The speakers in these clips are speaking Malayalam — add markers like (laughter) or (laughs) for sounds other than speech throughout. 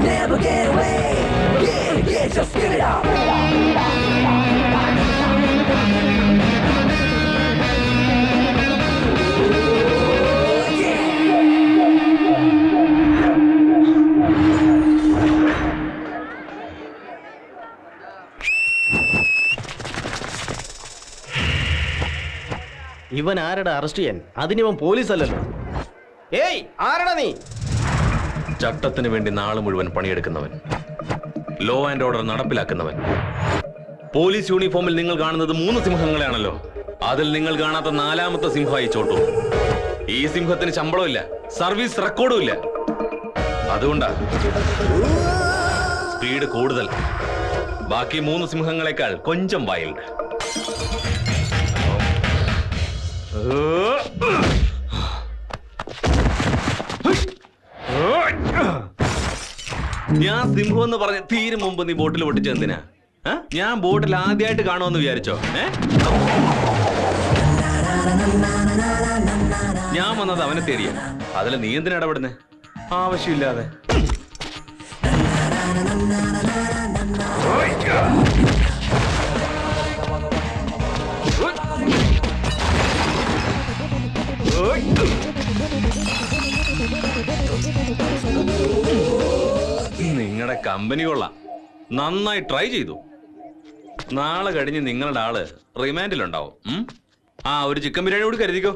never get away. Yeah, yeah, just give it up. ഇവൻ ആരടാ അറസ്റ്റ് ചെയ്യാൻ അതിനിവൻ പോലീസ് അല്ലല്ലോ ഏയ് ആരടാ നീ ചട്ടത്തിന് വേണ്ടി നാളെ മുഴുവൻ പണിയെടുക്കുന്നവൻ. ലോ ആൻഡ് ഓർഡർ നടപ്പിലാക്കുന്നവൻ. പോലീസ് യൂണിഫോമിൽ നിങ്ങൾ കാണുന്നത് മൂന്ന് സിംഹങ്ങളെയാണല്ലോ. അതിൽ നിങ്ങൾ കാണാത്ത നാലാമത്തെ സിംഹമായി ചോട്ടു. ഈ സിംഹത്തിന് ശമ്പളമില്ല സർവീസ് റെക്കോർഡും ഇല്ല. അതുകൊണ്ടാ. സ്പീഡ് കൂടുതൽ. ബാക്കി മൂന്ന് സിംഹങ്ങളെക്കാൾ കൊഞ്ചം വൈൽഡ് ഞാൻ സിംഹം എന്ന് പറഞ്ഞ തീരും മുമ്പ് നീ ബോട്ടിൽ പൊട്ടിച്ച എന്തിനാ? ഞാൻ ബോട്ടിൽ ആദ്യമായിട്ട് കാണുമെന്ന് വിചാരിച്ചോ? ഞാൻ വന്നത് അവനെ തേടിയ. അതിൽ നീ എന്തിനാ ഇടപെടുന്നേ? ആവശ്യമില്ലാതെ. നിങ്ങളുടെ കമ്പനി കൊള്ളാം. നന്നായി ട്രൈ ചെയ്തു. നാളെ കഴിഞ്ഞ് നിങ്ങളുടെ ആൾ റിമാൻഡിലുണ്ടാവും? ആ ഒരു ചിക്കൻ ബിരിയാണി കൂടി കരുതിക്കോ.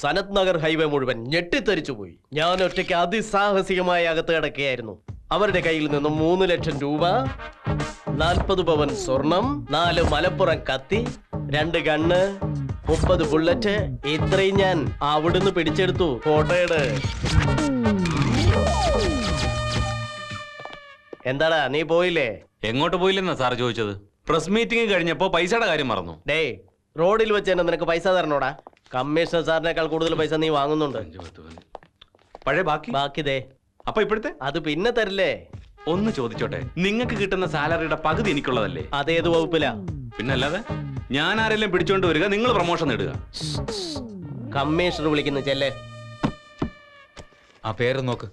സനത് നഗർ ഹൈവേ മുഴുവൻ ഞെട്ടിത്തെറിച്ചു പോയി. ഞാൻ ഒറ്റയ്ക്ക് അതിസാഹസികമായി അകത്ത് കിടക്കുകയായിരുന്നു. അവരുടെ കയ്യിൽ നിന്ന് മൂന്ന് ലക്ഷം രൂപ നാൽപ്പത് പവൻ സ്വർണം നാല് മലപ്പുറം കത്തി രണ്ട് കണ്ണ് മുപ്പത് ബുള്ളറ്റ് ഇത്രയും ഞാൻ അവിടുന്ന് പിടിച്ചെടുത്തു. ഫോട്ടോയുടെ എന്താടാ നീ പോയില്ലേ? എങ്ങോട്ട് പോയില്ലെന്നാ സാർ ചോദിച്ചത്? പ്രസ് മീറ്റിംഗ് കഴിഞ്ഞപ്പോ പൈസയുടെ കാര്യം മറന്നു. ഡേ റോഡിൽ വെച്ച് തന്നെ നിനക്ക് പൈസ തരണോടാ? കമ്മീഷണർ സാറിനേക്കാൾ കൂടുതൽ പൈസ നീ വാങ്ങുന്നുണ്ട്. പഴയ ബാക്കി? ബാക്കി ദേ. അപ്പൊ ഇപ്പോഴത്തെ? അത് പിന്നെ തരില്ലേ? ഒന്ന് ചോദിച്ചോട്ടെ നിങ്ങൾക്ക് കിട്ടുന്ന സാലറിയുടെ പകുതി എനിക്കുള്ളതല്ലേ? അതേത് വകുപ്പിലാ? പിന്നല്ലാതെ? ഞാൻ ആരെല്ലാം പിടിച്ചോണ്ട് വരിക നിങ്ങൾ പ്രൊമോഷൻ നേടുക. കമ്മീഷണർ വിളിക്കുന്ന ചെല്ലേ? ആ പേര് നോക്ക്.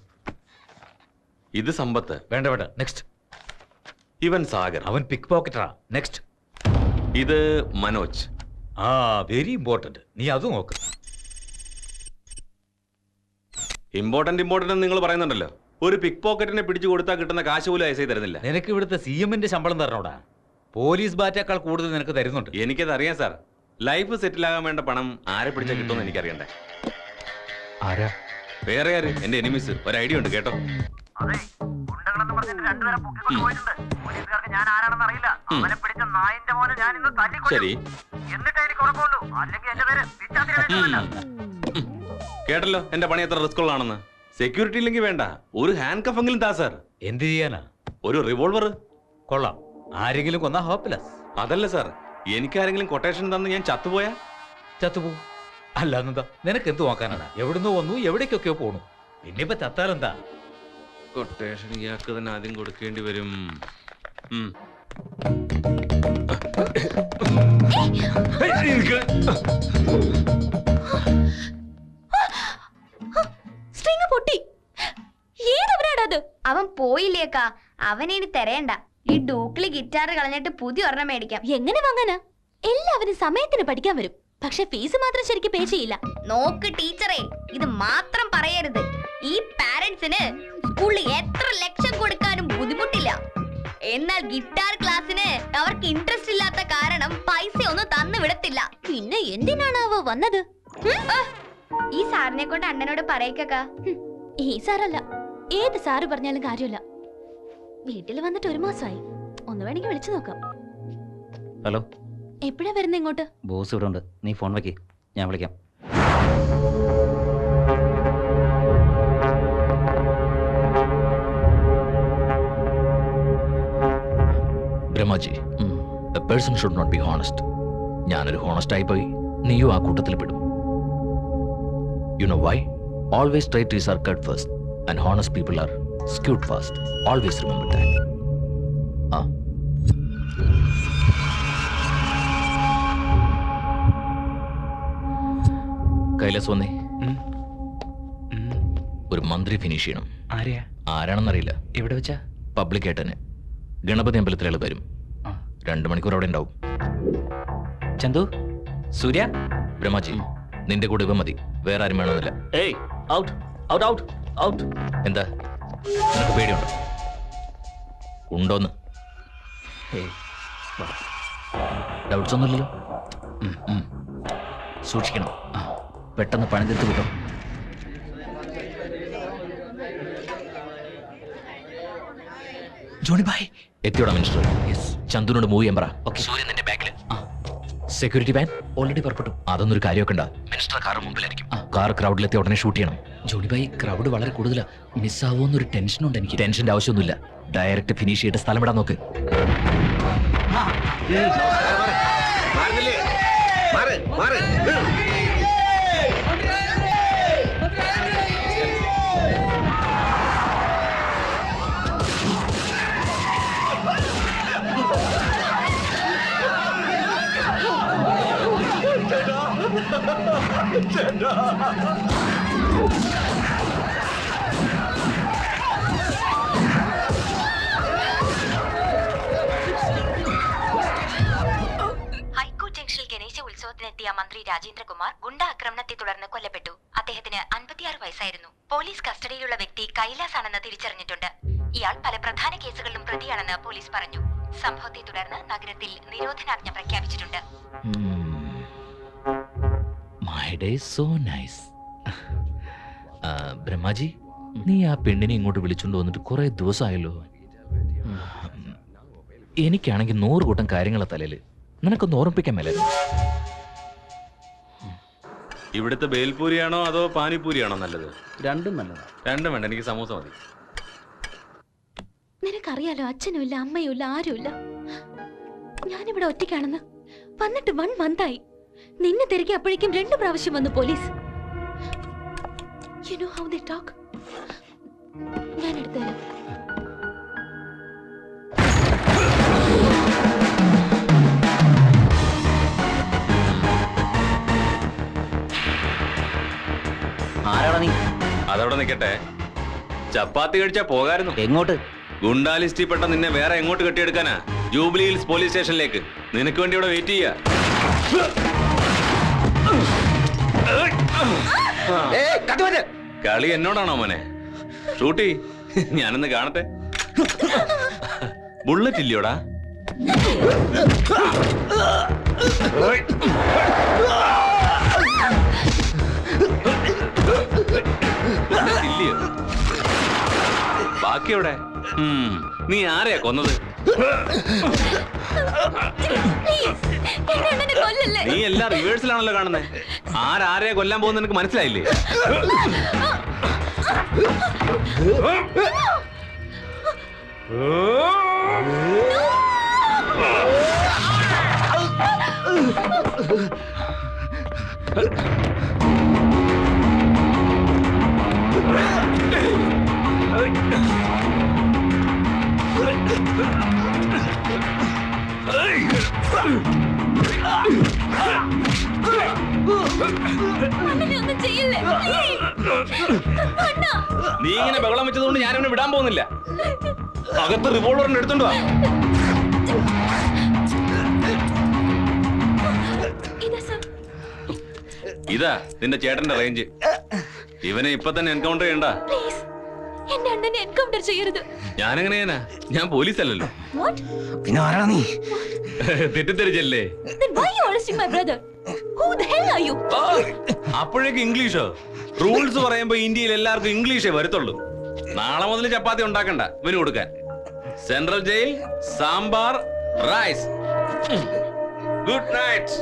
ഇത് സമ്പത്ത്. വേണ്ട വേണ്ട. നെക്സ്റ്റ് ഇവൻ സാഗർ. അവൻ പിക്ക് പോക്കറ്ററാ നെക്സ്റ്റ് ഇത് മനോജ്. ആ വെരി ഇമ്പോർട്ടന്റ് നീ അത് നോക്ക്. ഇമ്പോർട്ടന്റ് ഇമ്പോർട്ടന്റ് നിങ്ങൾ പറയുന്നുണ്ടല്ലോ. ഒരു പിക്ക് പോക്കറ്റിനെ പിടിച്ചു കൊടുത്താൽ കിട്ടുന്ന കാശ് പോലും ഐസൈ തരുന്നില്ല. നിനക്ക് ഇവിടുത്തെ സി എമ്മിന്റെ ശമ്പളം തരണോടാ? പോലീസ് ബാറ്റേക്കാൾ കൂടുതൽ നിനക്ക് തരുന്നുണ്ട്. എനിക്കത് അറിയാം സാർ ലൈഫ് സെറ്റിൽ ആകാൻ വേണ്ട പണം ആരെ പിടിച്ചാൽ കിട്ടുമെന്ന് എനിക്കറിയണ്ടേ. ആരാ? വേറെ ആര്? എന്റെ എനിമീസ് ഒരു ഐഡിയ ഉണ്ട് കേട്ടോ. അതെ ഗുണ്ടകളെന്ന് പറഞ്ഞിട്ട് രണ്ടുപേരെ പൊക്കിക്കൊണ്ട് പോയിട്ടുണ്ട്. പോലീസുകാർക്ക് ഞാൻ ആരാണെന്ന് അറിയില്ല. അവനെ പിടിച്ച നായിന്റെ മോനെ ഞാൻ ഇന്ന് തല്ലിക്കൊല്ലും. ശരി. എന്നിട്ട് എനിക്ക് ഉറപ്പുള്ളൂ. അല്ലെങ്കിൽ എന്റെ പേര് പിച്ചാത്തിരി കേട്ടല്ലോ എന്റെ പണി എത്ര റിസ്ക് ഉള്ളതാണെന്ന്. സെക്യൂരിറ്റി ഇല്ലെങ്കിൽ വേണ്ട. ഒരു ഹാൻഡ് കഫ് എങ്കിലും താ സാർ എന്ത് ചെയ്യാനാ? ഒരു റിവോൾവർ കൊള്ളാം. ആരെങ്കിലും കൊന്ന ഹോപ്പ്ലെസ് അതല്ല സാർ എനിക്കാരെങ്കിലും കൊട്ടേഷൻ തന്ന് ഞാൻ ചത്തുപോയാ? ചത്തുപോ അല്ലാന്നെന്താ നിനക്ക് എന്ത് നോക്കാനാണ്? എവിടുന്നോ വന്നു എവിടേക്കൊക്കെയോ പോണു. പിന്നെ ഇപ്പൊ ചത്താലെന്താ? കൊട്ടേഷൻ ഇയാൾക്ക് തന്നെ ആദ്യം കൊടുക്കേണ്ടി വരും. സ്ട്രിങ് പൊട്ടി. ഏതവരാടത് അവൻ പോയില്ലേക്കാ അവനെ ഇനി തെരയണ്ട. ഈ ഡൂക്കിളി ഗിറ്റാർ കളഞ്ഞിട്ട് പുതിയ ഒരെണ്ണം മേടിക്കാം. എങ്ങനെ വാങ്ങാനാ? എല്ലാവരും സമയത്തിന് പഠിക്കാൻ വരും. പക്ഷെ ഫീസ് മാത്രം ശരിക്കും പേ ചെയ്യില്ല. നോക്ക് ടീച്ചറെ ഇത് മാത്രം പറയരുത്. ഈ പാരന്റ്സിന് സ്കൂളിൽ എത്ര ലക്ഷം കൊടുക്കാനും ബുദ്ധിമുട്ടില്ല. എന്നാൽ ഗിറ്റാർ ക്ലാസ്സിന് അവർക്ക് ഇൻട്രസ്റ്റ് ഇല്ലാത്ത കാരണം പൈസ ഒന്നും തന്നു വിടത്തില്ല. പിന്നെ എന്തിനാണ് അവ വന്നത് ആ, ഈ സാറിനെ കൊണ്ട് അണ്ണനോട് പറയക്കാ ഹും, ഈ സാറല്ല. ഏത് സാറ് പറഞ്ഞാലും കാര്യമില്ല. വീട്ടിൽ വന്നിട്ട് ഒരു മാസമായി. ഒന്ന് വേണമെങ്കിൽ വിളിച്ചു നോക്കാം. ഹലോ. എപ്പോഴാ വരുന്നത് ഇങ്ങോട്ട്? ബോസ് ഇവിടെ ഉണ്ട്. നീ ഫോൺ വെക്കേ. ഞാൻ വിളിക്കാം. Brahmaji a person should not be honest ഞാനൊരു ഹോണസ്റ്റ് ആയി പോയി നീയും ആ കൂട്ടത്തിൽ പെടും. You know why always try to is are cut first and honest people are screwed fast always remember that ആ കൈലാസ് വന്നേ. ഒരു മന്ത്രി ഫിനിഷ് ചെയ്യണം. ആരെയാ? ആരാണെന്നറിയില്ല. എവിടെ വെച്ചാ? പബ്ലിക് തന്നെ ഗണപതി അമ്പലത്തിലുള്ള വരും. രണ്ട് മണിക്കൂർ അവിടെ ഉണ്ടാവും. ചന്തു സൂര്യ ബ്രഹ്മാജി നിന്റെ കൂടെ ഇവ മതി. വേറെ ആരും വേണമെന്നില്ല ഏയ് ഔട്ട് ഔട്ട് ഔട്ട് ഔട്ട് എന്താ? നിനക്ക് പേടിയുണ്ടോ? ഉണ്ടോന്ന്? ഡൗട്ട്സ് ഒന്നുമില്ലല്ലോ. സൂക്ഷിക്കണം. പെട്ടെന്ന് പണി തീർത്ത് കിട്ടും ജോണി ബായ് എത്തിയോടാ മിനിസ്റ്റർ ചന്ദുനോട് മൂവ് ചെയ്യാൻ പറ. സൂര്യൻ നിന്റെ ബാക്കിൽ സെക്യൂരിറ്റി വാൻ ഓൾറെഡി പുറപ്പെട്ടു. അതൊന്നൊരു കാര്യമൊക്കെ മിനിസ്റ്റർ കാർ മുമ്പിലായിരിക്കും. കാർ ക്രൗഡിലെത്തി ഉടനെ ഷൂട്ട് ചെയ്യണം. ജോണി ക്രൗഡ് വളരെ കൂടുതലാ. മിസ്സാവോന്നൊരു ടെൻഷനുണ്ട് എനിക്ക്. ടെൻഷന്റെ ആവശ്യമൊന്നുമില്ല. ഡയറക്റ്റ് ഫിനിഷ് ചെയ്തിട്ട് സ്ഥലം ഇടാൻ നോക്ക്. ഹൈക്കോർട്ട് ഉത്സവത്തിനെത്തിയ മന്ത്രി രാജേന്ദ്രകുമാർ ഗുണ്ട ആക്രമണത്തെ തുടർന്ന് കൊല്ലപ്പെട്ടു. അദ്ദേഹത്തിന് അൻപത്തിയാറ് വയസ്സായിരുന്നു. പോലീസ് കസ്റ്റഡിയിലുള്ള വ്യക്തി കൈലാസ് ആണെന്ന് തിരിച്ചറിഞ്ഞിട്ടുണ്ട്. ഇയാൾ പല പ്രധാന കേസുകളിലും പ്രതിയാണെന്ന് പോലീസ് പറഞ്ഞു. സംഭവത്തെ തുടർന്ന് നഗരത്തിൽ നിരോധനാജ്ഞ പ്രഖ്യാപിച്ചിട്ടുണ്ട്. (laughs) ബ്രഹ്മാജി നീ ആ പെണ്ണിനെ ഇങ്ങോട്ട് വിളിച്ചുകൊണ്ട് വന്നിട്ട് കുറെ ദിവസമായല്ലോ എനിക്കാണെങ്കിൽ നൂറ് കൂട്ടം കാര്യങ്ങളെ തലയിൽ നിനക്കൊന്ന് ഓർമ്മിപ്പിക്കാൻ മേലെ ഇവിടുത്തെ ബേൽപൂരിയാണോ അതോ പാനിപൂരിയാണോ നല്ലത്? രണ്ടും നല്ലതാ. രണ്ടും വേണ്ട എനിക്ക് സമൂസ മതി. നിനക്കറിയാലോ അച്ഛനും ഇല്ല അമ്മയും ഇല്ല ആരുമില്ല ഞാനിവിടെ ഒറ്റയ്ക്കാണെന്ന്. വന്നിട്ട് വൺ മന്തായി. നിന്നെ തിരികെ അപ്പോഴേക്കും രണ്ടു പ്രാവശ്യം വന്നു police. You know how they talk ഞാൻ എടുത്തുതരാം അതവിടെ നിൽക്കട്ടെ ചപ്പാത്തി കഴിച്ചാ പോകായിരുന്നു. എങ്ങോട്ട്? ഗുണ്ടാലിസ്റ്റി പെട്ട നിന്നെ വേറെ എങ്ങോട്ട് കെട്ടിയെടുക്കാനാ? ജൂബിലി ഹിൽസ് പോലീസ് സ്റ്റേഷനിലേക്ക്. നിനക്ക് വേണ്ടി ഇവിടെ വെയിറ്റ് ചെയ്യാ. കളി എന്നോടാണോ മോനെ? ഷൂട്ടി ഞാനൊന്ന് കാണട്ടെ. ബുള്ളറ്റ് ഇല്ലയോടാ ബാക്കി എവിടെ ഉം, നീ ആരെയാ കൊന്നത്? നീ എല്ലാം റിവേഴ്സിലാണല്ലോ കാണുന്നത് ആരാരെയാ കൊല്ലാൻ പോകുന്ന നിനക്ക് മനസ്സിലായില്ലേ? അണ്ണനെ ഒന്നും ചെയ്യല്ലേ? അണ്ണാ നീ ഇങ്ങനെ ബഹളം വെച്ചതുകൊണ്ട് ഞാൻ അവനെ വിടാൻ പോകുന്നില്ല. അകത്ത് റിവോൾവർ എടുത്തുണ്ടോ ഇതാ നിന്റെ ചേട്ടന്റെ റേഞ്ച് ഇവനെ ഇപ്പൊ തന്നെ എൻകൗണ്ടർ ചെയ്യണ്ട. എന്റെ അണ്ണനെ എൻകൗണ്ടർ ചെയ്യരുത്. ഞാനെങ്ങനെയാ ഞാൻ പോലീസ് അല്ലല്ലോ വാട്ട് പിന്നെ ആരാ നീ? തെറ്റിദ്ധരിച്ചല്ലേ? Then why you arresting my brother? Who the hell are you? അപ്പോഴേക്ക് ഇംഗ്ലീഷോ? റൂൾസ് പറയുമ്പോ ഇന്ത്യയിൽ എല്ലാവർക്കും ഇംഗ്ലീഷേ വരത്തുള്ളൂ. നാളെ മുതൽ ചപ്പാത്തി ഉണ്ടാക്കണ്ട ഇവന് കൊടുക്കാൻ. Central jail sambar rice good night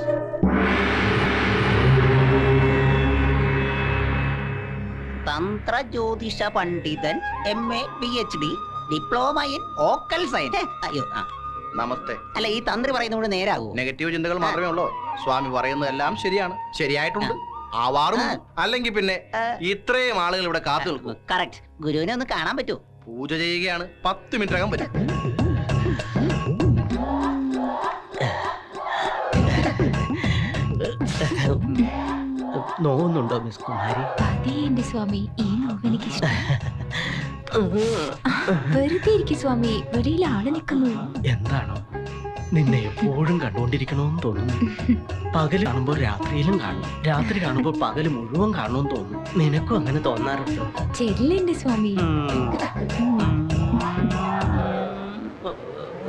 തന്ത്ര ജ്യോതിഷ പണ്ഡിതൻ M A P H D diploma in occult science അയ്യോ ആ. നമസ്തേ. അല്ല ഈ തന്ത്രി പറയുന്നത് നേരാകൂ നെഗറ്റീവ് ചിന്തകൾ മാത്രമേ ഉള്ളൂ. സ്വാമി പറയുന്നതെല്ലാം ശരിയാണ്. ശരിയായിട്ടുണ്ട്. ആവാറും അല്ലെങ്കിൽ പിന്നെ ഇത്രയും ആളുകൾ ഇവിടെ കാത്തു നിൽക്കും. കറക്റ്റ് ഗുരുവിനെ ഒന്ന് കാണാൻ പറ്റുമോ? പൂജ ചെയ്യുകയാണ്. പത്ത് മിനിറ്റ് അകം വരും. നോവുന്നുണ്ടോ മിസ് കുമാരി? അതേ എന്റെ സ്വാമി ഈ നോവ് എനിക്ക് വെറുതെ ഇരിക്കും സ്വാമി വെളിയിൽ ആൾ നിൽക്കുന്നു. എന്താണോ? നിന്നെ എപ്പോഴും കണ്ടുകൊണ്ടിരിക്കണമെന്ന് തോന്നുന്നു. പകൽ കാണുമ്പോൾ രാത്രിയിലും കാണും. രാത്രി കാണുമ്പോൾ പകൽ മുഴുവൻ കാണുമെന്ന് തോന്നുന്നു. നിനക്കും അങ്ങനെ തോന്നാറുണ്ടോ? ചെല്ലുണ്ട് സ്വാമി.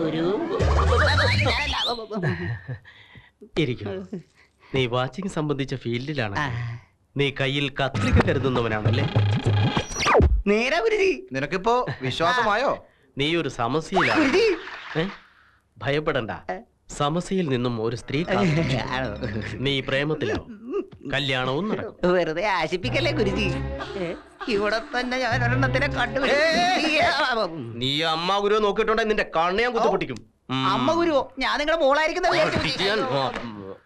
ഒരു ഇരിക്കും. നീ വാച്ചിങ് സംബന്ധിച്ച ഫീൽഡിലാണ്. നീ കയ്യിൽ കത്രിക കരുതുന്നവനാണല്ലേ? നേരെ ഗുരുജി നിനക്കിപ്പോ വിശ്വാസമായോ? നീ ഒരു സമസ്യയിലാണ് ഭയപ്പെടണ്ട. സമസ്യയിൽ നിന്നും ഒരു സ്ത്രീ. നീ പ്രേമത്തിലോ കല്യാണവും നടക്കും. വെറുതെ ആശിപ്പിക്കല്ലേ ഗുരുജി? ഇവിടെ തന്നെ ഞാൻ ഒരെണ്ണത്തിനെ കണ്ടു നീ അമ്മ ഗുരു നോക്കിയിട്ടുണ്ടെങ്കിൽ നിന്റെ കണ്ണ് ഞാൻ കുത്തുപൊട്ടിക്കും. അമ്മ ഗുരുവോ ഞാൻ നിങ്ങളുടെ മോളായിരിക്കുന്ന.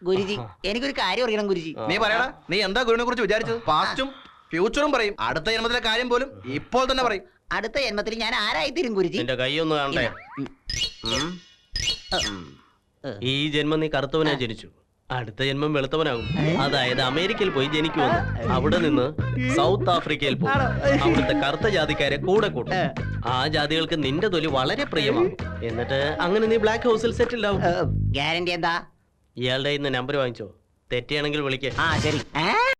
ഗുരുജി എനിക്കൊരു കാര്യം അറിയണം ഗുരുജി. നീ പറയടാ നീ എന്താ ഗുരുവിനെ കുറിച്ച് വിചാരിച്ചത്? പാസ്റ്റും ഫ്യൂച്ചറും പറയും. അടുത്ത ജന്മത്തിലെ കാര്യം പോലും ഇപ്പോൾ തന്നെ പറയും. അടുത്ത ജന്മത്തിൽ ഞാൻ ആരായിത്തീരും ഗുരുജി? എന്റെ കൈ ഒന്ന്. ഉം. ഈ ജന്മം നീ കറുത്തവനാ ജനിച്ചു. അടുത്ത ജന്മം വെളുത്തവനാകും. അതായത് അമേരിക്കയിൽ പോയി ജനിക്കുമെന്ന് അവിടെ നിന്ന് സൗത്ത് ആഫ്രിക്കയിൽ പോകും. അവിടുത്തെ കറുത്ത ജാതിക്കാരെ കൂടെ കൂട്ടും. ആ. ജാതികൾക്ക് നിന്റെ തൊലി വളരെ പ്രിയമാകും എന്നിട്ട് അങ്ങനെ നീ ബ്ലാക്ക് ഹൗസിൽ സെറ്റിൽ ആവും. ഗ്യാരണ്ടി എന്താ? ഇയാളുടെ ഇന്ന് നമ്പർ വാങ്ങിച്ചോ. തെറ്റിയാണെങ്കിൽ വിളിക്കേ. ആ ശരി. ഏ?